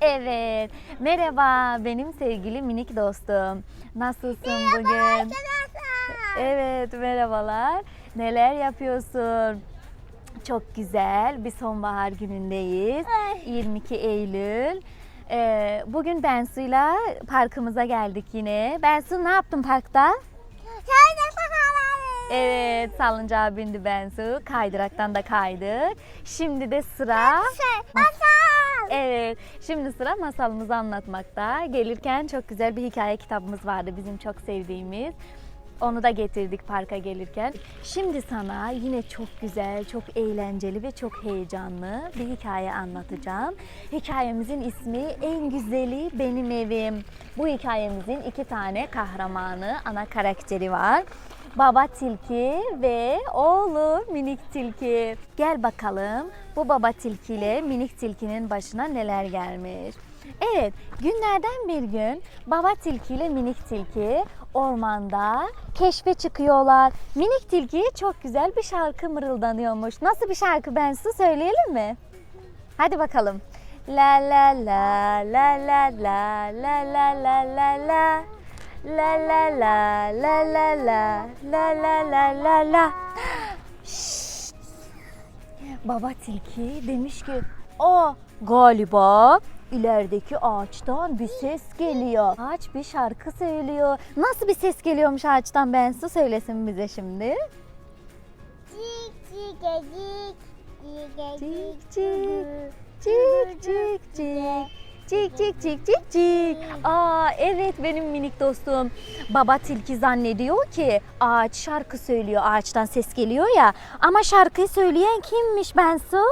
Evet. Merhaba benim sevgili minik dostum. Nasılsın bugün? Evet merhabalar. Neler yapıyorsun? Çok güzel bir sonbahar günündeyiz. 22 Eylül. Ee, bugün Bensu'yla parkımıza geldik yine. Bensu ne yaptın parkta? Evet salıncağa bindi Bensu. Kaydıraktan da kaydık. Şimdi de sıra... Evet, şimdi sıra masalımızı anlatmakta. Gelirken çok güzel bir hikaye kitabımız vardı bizim çok sevdiğimiz. Onu da getirdik parka gelirken. Şimdi sana yine çok güzel, çok eğlenceli ve çok heyecanlı bir hikaye anlatacağım. Hikayemizin ismi En Güzeli Benim Evim. Bu hikayemizin iki tane kahramanı, ana karakteri var. Baba tilki ve oğlu minik tilki. Gel bakalım bu baba tilki ile minik tilkinin başına neler gelmiş. Evet, günlerden bir gün baba tilki ile minik tilki ormanda keşfe çıkıyorlar. Minik tilki çok güzel bir şarkı mırıldanıyormuş. Nasıl bir şarkı Bensu söyleyelim mi? Hadi bakalım. La la la la la la la la la la la La la la la la la la la la la la! Baba tilki demiş ki o galiba ilerideki ağaçtan bir ses geliyor. Ağaç bir şarkı söylüyor. Nasıl bir ses geliyormuş ağaçtan Bensu söylesin bize şimdi. Cik cik cik cik cik cik cik cik cik cik. Aa evet benim minik dostum. Baba tilki zannediyor ki ağaç şarkı söylüyor. Ağaçtan ses geliyor ya. Ama şarkıyı söyleyen kimmiş Bensu?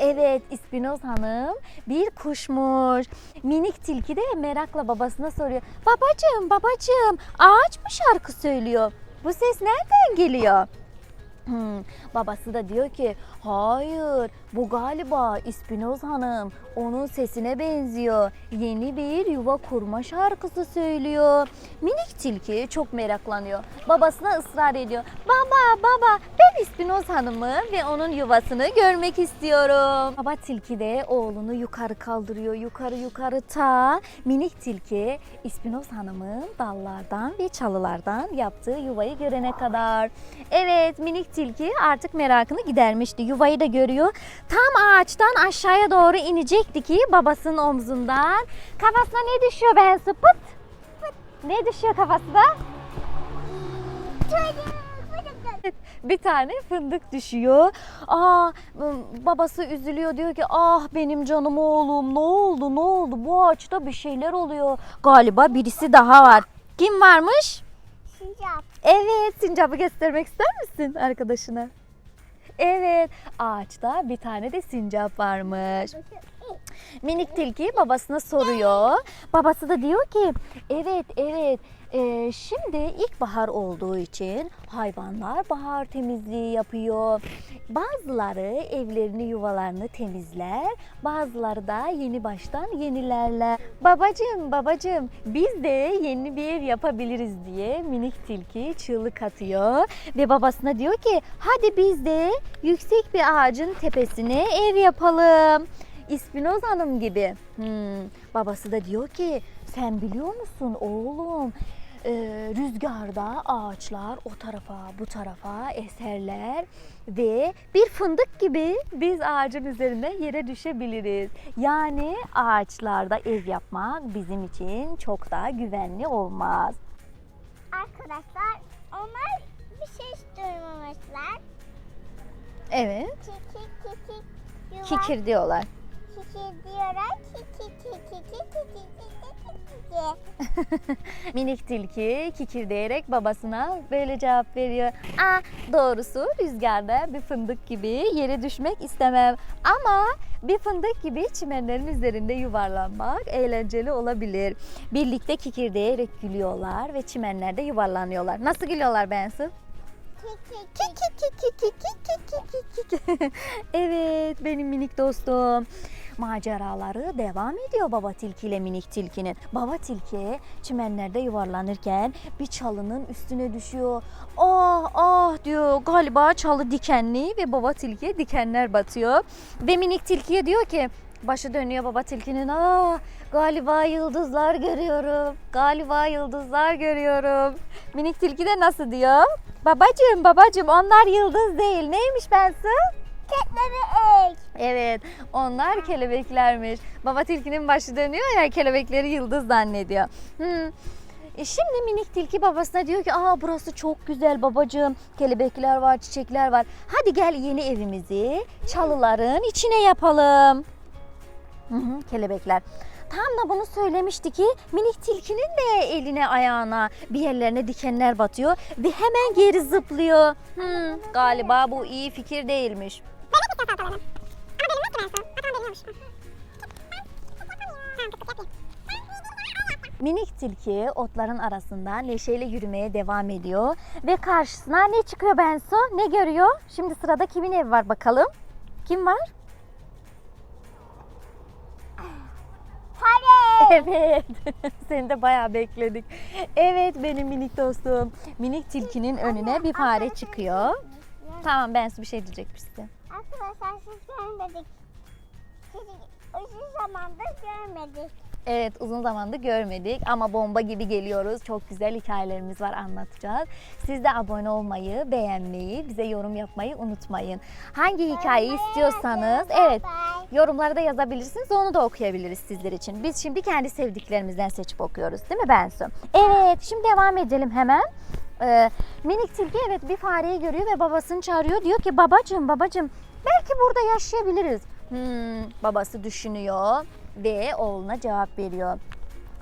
Evet, İspinoz Hanım bir kuşmuş. Minik tilki de merakla babasına soruyor. Babacığım, babacığım, ağaç mı şarkı söylüyor? Bu ses nereden geliyor? Babası da diyor ki hayır bu galiba İspinoz Hanım onun sesine benziyor. Yeni bir yuva kurma şarkısı söylüyor. Minik tilki çok meraklanıyor. Babasına ısrar ediyor. Baba baba ben İspinoz Hanım'ı ve onun yuvasını görmek istiyorum. Baba tilki de oğlunu yukarı kaldırıyor. Yukarı yukarı ta minik tilki İspinoz Hanım'ın dallardan ve çalılardan yaptığı yuvayı görene kadar. Evet minik tilki artık merakını gidermişti. Yuvayı da görüyor. Tam ağaçtan aşağıya doğru inecekti ki babasının omzundan. Kafasına ne düşüyor Bensu? Pıt pıt. Ne düşüyor kafasına? bir tane fındık düşüyor. Aa babası üzülüyor diyor ki ah benim canım oğlum ne oldu ne oldu bu ağaçta bir şeyler oluyor. Galiba birisi daha var. Kim varmış? Evet sincapı göstermek ister misin arkadaşına? Evet ağaçta bir tane de sincap varmış. Minik tilki babasına soruyor. Babası da diyor ki evet evet e, şimdi ilkbahar olduğu için hayvanlar bahar temizliği yapıyor. Bazıları evlerini yuvalarını temizler. Bazıları da yeni baştan yenilerler. Babacım babacım biz de yeni bir ev yapabiliriz diye minik tilki çığlık atıyor. Ve babasına diyor ki hadi biz de yüksek bir ağacın tepesine ev yapalım. İspinoz Hanım gibi. Hmm, babası da diyor ki sen biliyor musun oğlum e, rüzgarda ağaçlar o tarafa bu tarafa eserler ve bir fındık gibi biz ağacın üzerinde yere düşebiliriz. Yani ağaçlarda ev yapmak bizim için çok daha güvenli olmaz. Arkadaşlar onlar bir şey duymamışlar. Evet. Kiki kiki yuva Kikir diyorlar. Minik tilki kikirdeyerek babasına böyle cevap veriyor. Aa, doğrusu rüzgarda bir fındık gibi yere düşmek istemem. Ama bir fındık gibi çimenlerin üzerinde yuvarlanmak eğlenceli olabilir. Birlikte kikirdeyerek gülüyorlar ve çimenlerde yuvarlanıyorlar. Nasıl gülüyorlar Bensu? Evet benim minik dostum. Maceraları devam ediyor baba tilki ile minik tilkinin. Baba tilki çimenlerde yuvarlanırken bir çalının üstüne düşüyor. Ah ah diyor galiba çalı dikenli ve baba tilkiye dikenler batıyor. Ve minik tilkiye diyor ki Başı dönüyor baba tilkinin. Aa, galiba yıldızlar görüyorum. Galiba yıldızlar görüyorum. Minik tilki de nasıl diyor? Babacım babacım onlar yıldız değil. Neymiş Bensu? Kelebek. Evet onlar kelebeklermiş. Baba tilkinin başı dönüyor ya kelebekleri yıldız zannediyor. Hmm. E şimdi minik tilki babasına diyor ki aa burası çok güzel babacığım. Kelebekler var, çiçekler var. Hadi gel yeni evimizi çalıların içine yapalım. Hı kelebekler. Tam da bunu söylemişti ki minik tilkinin de eline ayağına bir yerlerine dikenler batıyor ve hemen geri zıplıyor. Hmm, galiba bu iyi fikir değilmiş. Minik tilki otların arasında neşeyle yürümeye devam ediyor ve karşısına ne çıkıyor Bensu? Ne görüyor? Şimdi sırada kimin evi var bakalım? Kim var? Fare. Evet. Seni de bayağı bekledik. Evet benim minik dostum. Minik tilkinin önüne bir fare çıkıyor. Tamam Bensu bir şey diyecekmişsin. Arkadaşlar siz görmedik. Sizi uzun zamandır görmedik. Evet uzun zamandır görmedik ama bomba gibi geliyoruz. Çok güzel hikayelerimiz var anlatacağız. Siz de abone olmayı, beğenmeyi, bize yorum yapmayı unutmayın. Hangi hikayeyi istiyorsanız evet yorumlara da yazabilirsiniz. Onu da okuyabiliriz sizler için. Biz şimdi kendi sevdiklerimizden seçip okuyoruz değil mi Bensu? Evet şimdi devam edelim hemen. Ee, minik tilki evet bir fareyi görüyor ve babasını çağırıyor. Diyor ki babacım babacım belki burada yaşayabiliriz. Hmm, babası düşünüyor ve oğluna cevap veriyor.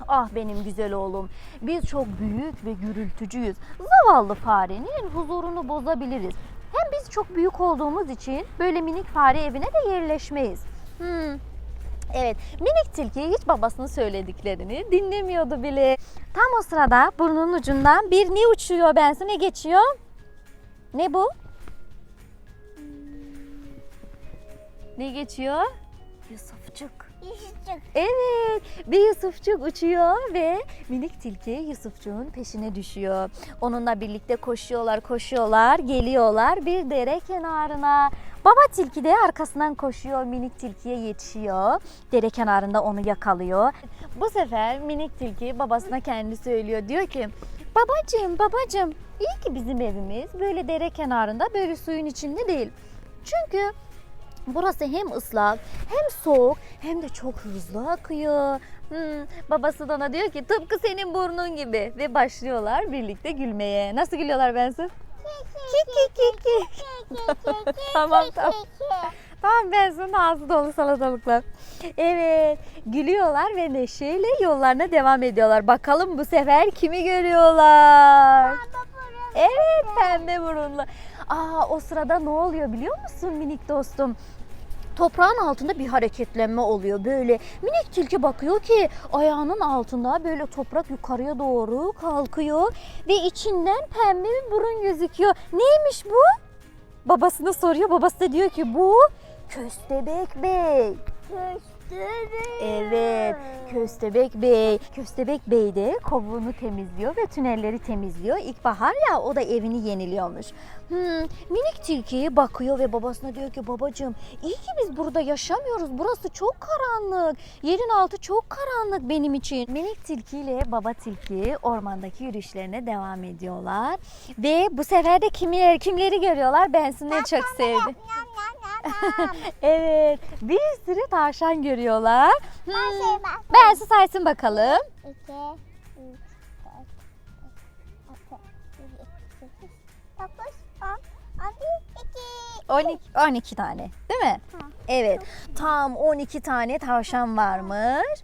Ah benim güzel oğlum. Biz çok büyük ve gürültücüyüz. Zavallı farenin huzurunu bozabiliriz. Hem biz çok büyük olduğumuz için böyle minik fare evine de yerleşmeyiz. Hmm. Evet, minik tilki hiç babasının söylediklerini dinlemiyordu bile. Tam o sırada burnunun ucundan bir ne uçuyor Bensu ne geçiyor? Ne bu? Ne geçiyor? Yusufçuk. Yusufçuk. Evet, bir Yusufçuk uçuyor ve minik tilki Yusufçuk'un peşine düşüyor. Onunla birlikte koşuyorlar, koşuyorlar, geliyorlar bir dere kenarına. Baba tilki de arkasından koşuyor, minik tilkiye yetişiyor. Dere kenarında onu yakalıyor. Bu sefer minik tilki babasına kendi söylüyor. Diyor ki, babacığım, babacığım iyi ki bizim evimiz böyle dere kenarında, böyle suyun içinde değil. Çünkü Burası hem ıslak hem soğuk hem de çok hızlı akıyor. Hmm, babası da ona diyor ki tıpkı senin burnun gibi ve başlıyorlar birlikte gülmeye. Nasıl gülüyorlar Bensu? Ki ki ki ki. Tamam, tamam. Tamam Bensu'nun ağzı dolu salatalıklar. Evet gülüyorlar ve neşeyle yollarına devam ediyorlar. Bakalım bu sefer kimi görüyorlar? Evet pembe burunlu. Aa o sırada ne oluyor biliyor musun minik dostum? Toprağın altında bir hareketlenme oluyor böyle. Minik tilki bakıyor ki ayağının altında böyle toprak yukarıya doğru kalkıyor ve içinden pembe bir burun gözüküyor. Neymiş bu? Babasına soruyor. Babası da diyor ki bu Köstebek Bey. Evet, Köstebek Bey. Köstebek Bey de kovuğunu temizliyor ve tünelleri temizliyor. İlkbahar ya o da evini yeniliyormuş. Hmm, minik tilki bakıyor ve babasına diyor ki babacığım iyi ki biz burada yaşamıyoruz. Burası çok karanlık. Yerin altı çok karanlık benim için. Minik tilki ile baba tilki ormandaki yürüyüşlerine devam ediyorlar. Ve bu sefer de kimleri, kimleri görüyorlar? Bensinleri çok Evet, bir sürü tavşan görüyorlar. Hmm, şey bak. Bensi saysın bakalım. 2, 3, 4, 5, 6, 7, 8, 9, 10, 11, 2. 12, 12 tane değil mi? Ha. Evet. Tam 12 tane tavşan varmış.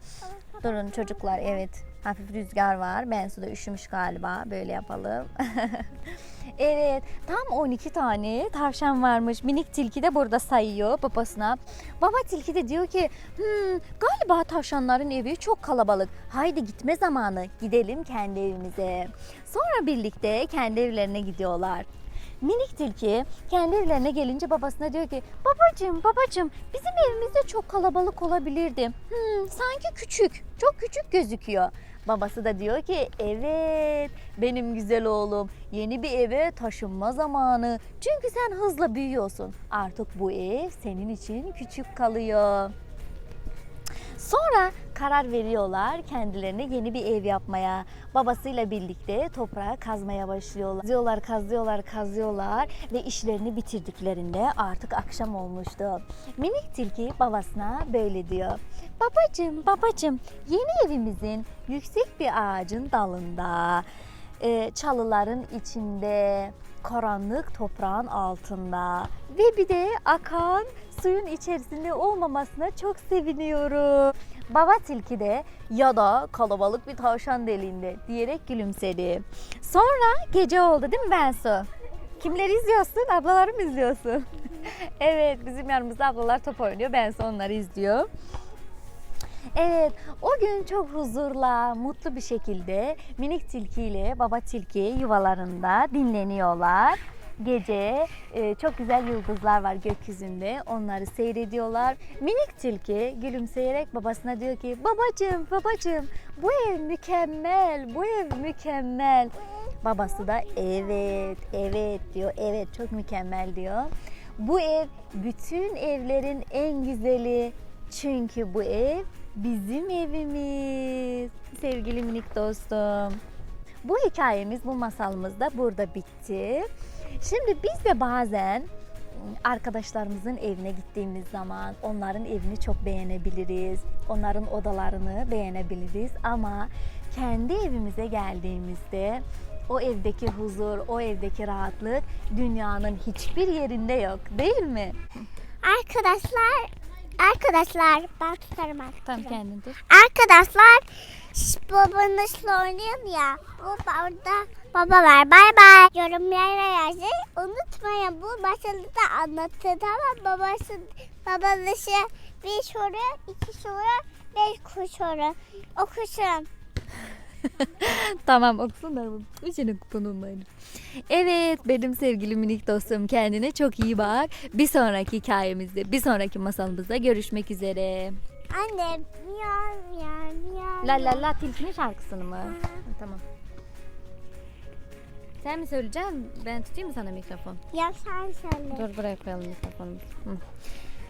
Durun çocuklar evet. Hafif rüzgar var. Bensu da üşümüş galiba. Böyle yapalım. evet. Tam 12 tane tavşan varmış. Minik tilki de burada sayıyor babasına. Baba tilki de diyor ki hmm, galiba tavşanların evi çok kalabalık. Haydi gitme zamanı. Gidelim kendi evimize. Sonra birlikte kendi evlerine gidiyorlar. Minik tilki kendi evlerine gelince babasına diyor ki babacığım babacığım bizim evimiz de çok kalabalık olabilirdi. Hmm, sanki küçük çok küçük gözüküyor. Babası da diyor ki evet benim güzel oğlum yeni bir eve taşınma zamanı. Çünkü sen hızla büyüyorsun. Artık bu ev senin için küçük kalıyor. Sonra karar veriyorlar kendilerine yeni bir ev yapmaya. Babasıyla birlikte toprağa kazmaya başlıyorlar. Kazıyorlar, kazıyorlar, kazıyorlar ve işlerini bitirdiklerinde artık akşam olmuştu. Minik tilki babasına böyle diyor. Babacım, babacım yeni evimizin yüksek bir ağacın dalında, e, çalıların içinde, karanlık toprağın altında ve bir de akan suyun içerisinde olmamasına çok seviniyorum. Baba tilki de ya da kalabalık bir tavşan deliğinde diyerek gülümsedi. Sonra gece oldu değil mi Bensu? Kimleri izliyorsun? Ablaları izliyorsun? evet bizim yanımızda ablalar top oynuyor. Bensu onları izliyor. Evet, o gün çok huzurla, mutlu bir şekilde minik tilki ile baba tilki yuvalarında dinleniyorlar. Gece e, çok güzel yıldızlar var gökyüzünde. Onları seyrediyorlar. Minik tilki gülümseyerek babasına diyor ki babacığım babacığım bu ev mükemmel, bu ev mükemmel. Babası da evet, evet diyor. Evet çok mükemmel diyor. Bu ev bütün evlerin en güzeli. Çünkü bu ev bizim evimiz. Sevgili minik dostum. Bu hikayemiz, bu masalımız da burada bitti. Şimdi biz de bazen arkadaşlarımızın evine gittiğimiz zaman onların evini çok beğenebiliriz. Onların odalarını beğenebiliriz ama kendi evimize geldiğimizde o evdeki huzur, o evdeki rahatlık dünyanın hiçbir yerinde yok, değil mi? Arkadaşlar, arkadaşlar ben tutarım artık. Tam kendin dur. Arkadaşlar şş, babanızla oynayın ya. Bu orada baba var. Bay bay. Yorumlara yazın. Unutmayın bu masalı da anlatın tamam babası babanızı bir soru, iki soru, beş soru. Okusun. tamam okusun da üçünü bununlaydı. Evet benim sevgili minik dostum kendine çok iyi bak. Bir sonraki hikayemizde, bir sonraki masalımızda görüşmek üzere. Anne miyav miyav miyav. La la la tilkinin şarkısını mı? Tamam. Sen mi söyleyeceksin? Ben tutayım mı sana mikrofon? Ya sen söyle. Dur buraya koyalım mikrofonumuzu. Hı.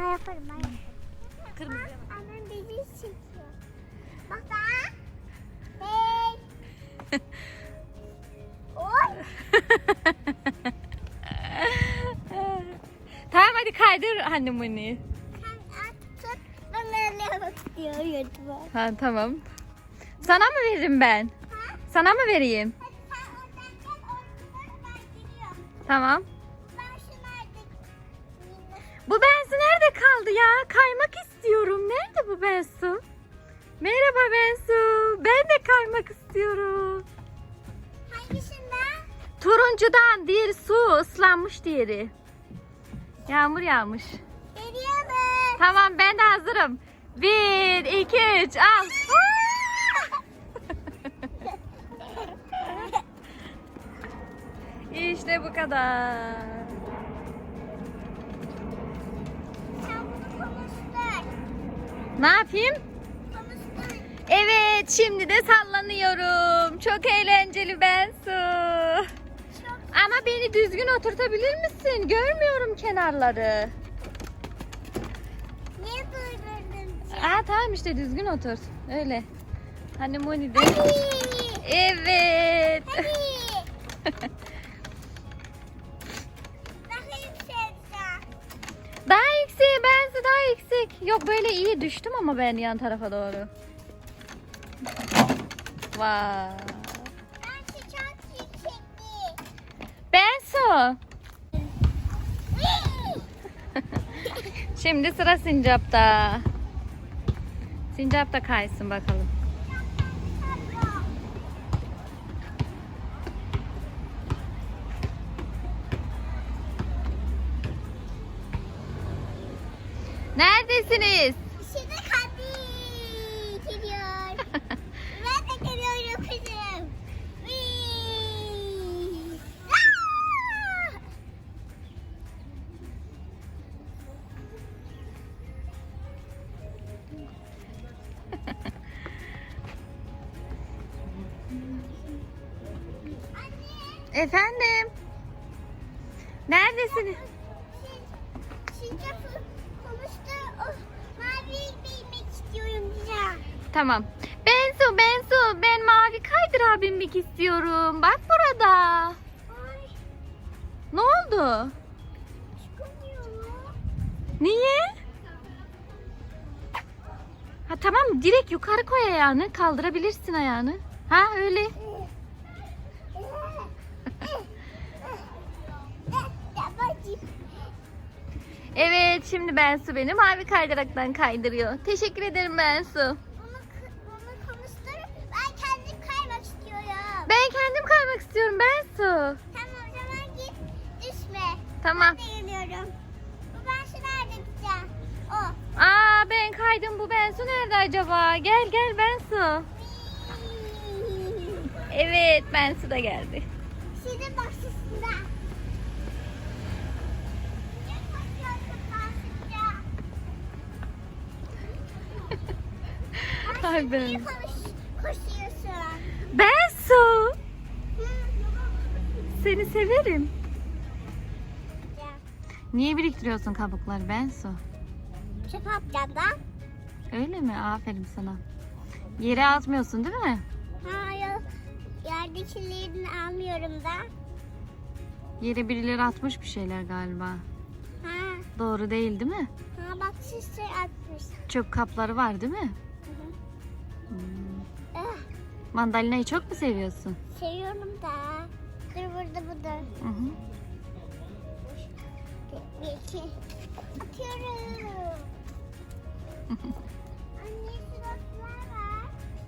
Ben yaparım ben yaparım. Kırmızı. Annem bizi çekiyor. Bak da. Hey. Oy. tamam hadi kaydır tutuyor YouTube'a. Ha tamam. Sana mı veririm ben? Ha? Sana mı vereyim? Hadi sen oradan gel. Oradan ben gidiyorum. Tamam. Kaldı ya? Kaymak istiyorum. Nerede bu Bensu? Merhaba Bensu. Ben de kaymak istiyorum. Hangisinden? Turuncudan diğeri su ıslanmış diğeri. Yağmur yağmış. Geliyorum. Tamam ben de hazırım. Bir, iki, üç al. İşte bu kadar. Ne yapayım? Evet şimdi de sallanıyorum. Çok eğlenceli Bensu. Ama beni düzgün oturtabilir misin? Görmüyorum kenarları. niye durdurdun? Aa tamam işte düzgün otur. Öyle. Hani Moni de. Evet. Yüksek. Yok böyle iyi düştüm ama ben yan tarafa doğru. Vay. Bensu. Şimdi sıra Sincap'ta. Sincap da kaysın bakalım. neredesiniz? Şimdi kalbi geliyor. ben de geliyorum kızım. Efendim? Neredesiniz? Tamam. Bensu, Bensu. Ben mavi kaydırağa binmek istiyorum. Bak burada. Ay Ne oldu? çıkamıyorum. Niye? Ha tamam direkt yukarı koy ayağını. Kaldırabilirsin ayağını. Ha öyle. Evet şimdi Bensu beni mavi kaydıraktan kaydırıyor. Teşekkür ederim Bensu. Bensu nerede acaba? Gel gel Bensu. Evet Bensu da geldi. Şimdi bahçesinde. Ay ben. Koşuyorsun? Bensu Hı. seni severim. Niye biriktiriyorsun kabukları Bensu? Çöp atacağım. Öyle mi? Aferin sana. Yere atmıyorsun değil mi? Hayır. Yerdekilerini almıyorum da. Yere birileri atmış bir şeyler galiba. Ha, Doğru değil değil mi? ha bak şişe atmış. Çöp kapları var değil mi? Hı hı. Hmm. Eh, Mandalinayı çok mu seviyorsun? seviyorum da. Dur burada bu da. Hı hı. Bir iki. Atıyorum.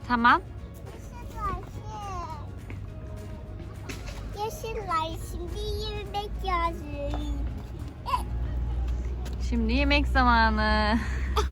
Tamam. Yeşiller şimdi yemek yazıyor. Şimdi yemek zamanı.